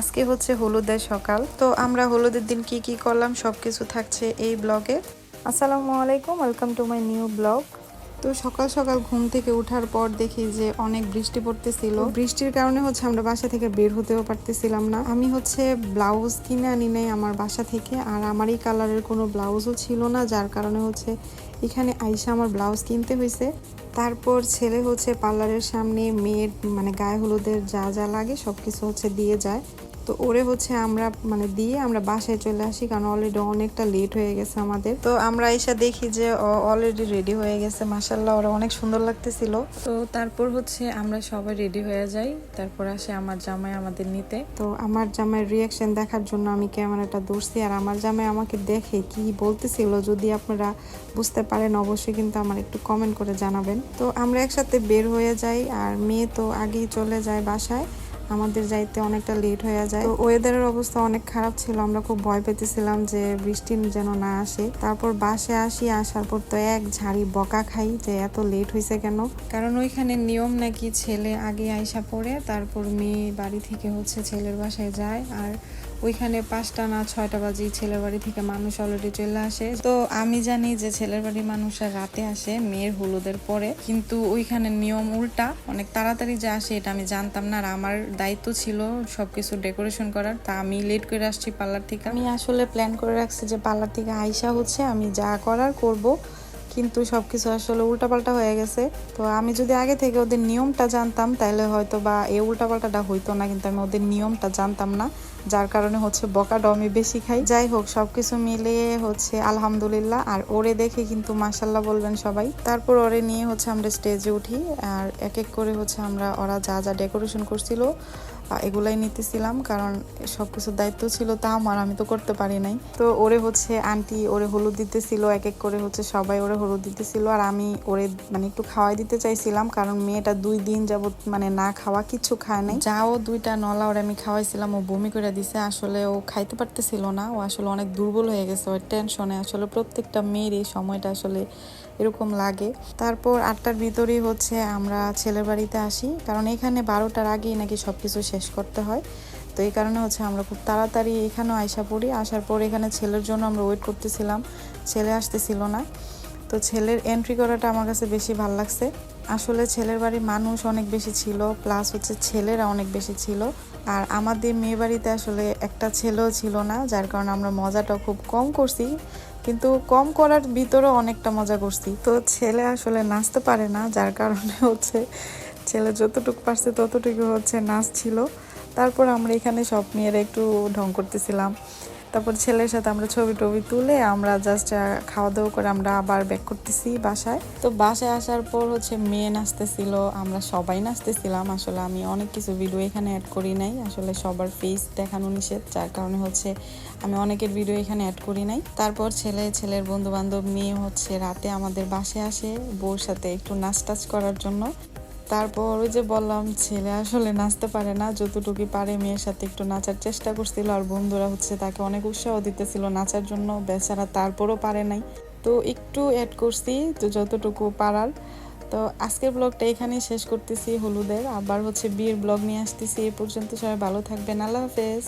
আজকে হচ্ছে হলুদের সকাল। তো আমরা হলুদের দিন কি কি করলাম সবকিছু থাকছে এই ব্লগে। আসসালামু আলাইকুম welcome to my new blog. তো সকাল সকাল ঘুম থেকে ওঠার পর দেখি যে অনেক বৃষ্টি পড়তেছিল। বৃষ্টির কারণে হচ্ছে আমরা বাসা থেকে বের হতেও পারতেছিলাম না। আমি হচ্ছে ব্লাউজ কিনে আনি নাই আমার বাসা থেকে আর আমার এই কালারের কোনো ব্লাউজও ছিল না যার কারণে হচ্ছে এখানে আইসা আমার ব্লাউজ কিনতে হয়েছে তারপর ছেলে হচ্ছে পার্লারের সামনে মেয়ের মানে গায়ে হলুদের যা যা লাগে সব কিছু হচ্ছে দিয়ে যায়। তো ওরে হচ্ছে আমরা মানে দিয়ে আমরা বাসায় চলে আসি, কারণ অলরেডি অনেকটা লেট হয়ে গেছে আমাদের। তো আমরা এসে দেখি যে অলরেডি রেডি হয়ে গেছে। মাসাল্লাহ ওরা অনেক সুন্দর লাগতেছিল। তো তারপর হচ্ছে আমরা সবাই রেডি হয়ে যাই। তারপর আসে আমার জামাই আমাদের নিতে। তো আমার জামাইয়ের রিয়াকশন দেখার জন্য আমি ক্যামেরাটা ধরছি। আর আমার জামাই আমাকে দেখে কি বলতেছিল যদি আপনারা বুঝতে পারেন, অবশ্যই কিন্তু আমার একটু কমেন্ট করে জানাবেন। তো আমরা একসাথে বের হয়ে যাই। আর মেয়ে তো আগেই চলে যায় বাসায়। আমাদের যাইতে অনেকটা লেট হয়ে যায়। তো ওয়েদারের অবস্থা অনেক খারাপ ছিল, আমরা খুব ভয় পেতেছিলাম যে বৃষ্টি যেন না আসে। তারপর বাসে আসি, আসার পর তো এক ঝাড়ি বকা খাই যে এত লেট হয়েছে কেন? কারণ ওইখানে নিয়ম নাকি ছেলে আগে আইসা পড়ে, তারপর মেয়ে বাড়ি থেকে হচ্ছে ছেলের বাসায় যায়। আর ওইখানে পাঁচটা না ছয়টা বাজে ছেলের বাড়ি থেকে মানুষ অলরেডি চলে আসে। তো আমি জানি যে ছেলের বাড়ির মানুষরা রাতে আসে মেয়ের হলুদের পরে, কিন্তু ওইখানে নিয়ম উল্টা, অনেক তাড়াতাড়ি যে আসে এটা আমি জানতাম না। আর আমার দায়িত্ব ছিল সবকিছু ডেকোরেশন করার, তা আমি লেট করে আসছি পার্লার থেকে। আমি আসলে প্ল্যান করে রাখছি যে পার্লার থেকে আইসা হচ্ছে আমি যা করার করব। কিন্তু সব কিছু আসলে উল্টাপাল্টা হয়ে গেছে। তো আমি যদি আগে থেকে ওদের নিয়মটা জানতাম, তাহলে হয়তো বা এই উল্টাপাল্টাটা হইতো না, কিন্তু আমি ওদের নিয়মটা জানতাম না, যার কারণে হচ্ছে বকাটাও আমি বেশি খাই। যাই হোক সব কিছু মিলিয়ে হচ্ছে আলহামদুলিল্লাহ, আর ওরে দেখে কিন্তু মাসাল্লাহ বলবেন সবাই। তারপর ওরে নিয়ে হচ্ছে আমরা স্টেজে উঠি, আর এক এক করে হচ্ছে আমরা, ওরা যা যা ডেকোরেশন করছিল এগুলাই নিতেছিলাম, কারণ সব কিছুর দায়িত্ব ছিল তা আমার, আমি তো করতে পারি নাই। তো ওরে হচ্ছে আন্টি ওরে হলুদ দিতেছিল এক এক করে হচ্ছে সবাই ওরে হলুদ দিতেছিল আর আমি ওরে মানে একটু খাওয়াই দিতে চাইছিলাম, কারণ মেয়েটা দুই দিন যাবত মানে না খাওয়া কিছু খায় নাই। যাও দুইটা নলা ওরে আমি খাওয়াইছিলাম, ও বমি করে দিছে, আসলে ও খাইতে পারতেছিল না, ও আসলে অনেক দুর্বল হয়ে গেছে ওর টেনশনে আসলে প্রত্যেকটা মেয়ের এই সময়টা আসলে এরকম লাগে। তারপর আটটার ভিতরেই হচ্ছে আমরা ছেলের বাড়িতে আসি, কারণ এখানে বারোটার আগেই নাকি সব কিছু শেষ করতে হয়। তো এই কারণে হচ্ছে আমরা খুব তাড়াতাড়ি এখানেও আইসা পড়ি। আসার পর এখানে ছেলের জন্য আমরা ওয়েট করতেছিলাম, ছেলে আসতেছিল না। তো ছেলের এন্ট্রি করাটা আমার কাছে বেশি ভালো লাগছে। আসলে ছেলের বাড়ির মানুষ অনেক বেশি ছিল প্লাস হচ্ছে ছেলেরা অনেক বেশি ছিল। আর আমাদের মেয়ে বাড়িতে আসলে একটা ছেলেও ছিল না, যার কারণে আমরা মজাটা খুব কম করছি। কিন্তু কম করার ভিতরেও অনেকটা মজা করছি। তো ছেলে আসলে নাচতে পারে না, যার কারণে হচ্ছে ছেলে যতটুকু পারছে ততটুকু হচ্ছে নাচ ছিল। তারপর আমরা এখানে সব মেয়েরা একটু ঢং করতেছিলাম। তারপর ছেলের সাথে আমরা ছবি টবি তুলে আমরা জাস্ট খাওয়া দাওয়া করে আমরা আবার ব্যাক করতেছি বাসায়। তো বাসায় আসার পর হচ্ছে মেয়ে নাচতেছিল, আমরা সবাই নাচতেছিলাম। আসলে আমি অনেক কিছু ভিডিও এখানে অ্যাড করি নাই। আসলে সবার ফেস দেখানো নিষেধ, যার কারণে হচ্ছে আমি অনেকের ভিডিও এখানে অ্যাড করি নাই। তারপর ছেলে, ছেলের বন্ধু বান্ধব মেয়ে হচ্ছে রাতে আমাদের বাসায় আসে বউর সাথে একটু নাচ টাচ করার জন্য। তারপর ওই যে বললাম, ছেলে আসলে নাচতে পারে না, যতটুকু পারে মেয়ের সাথে একটু নাচার চেষ্টা করছিল আর বন্ধুরা হচ্ছে তাকে অনেক উৎসাহ দিতেছিল নাচার জন্য, বেচারা তারপরও পারে নাই। তো একটু অ্যাড করছি, তো যতটুকু পারার। তো আজকের ব্লগটা এখানেই শেষ করতেছি হলুদের, আবার হচ্ছে বিয়ের ব্লগ নিয়ে আসতেছি, এ পর্যন্ত সবাই ভালো থাকবেন, আল্লাহ হাফেজ।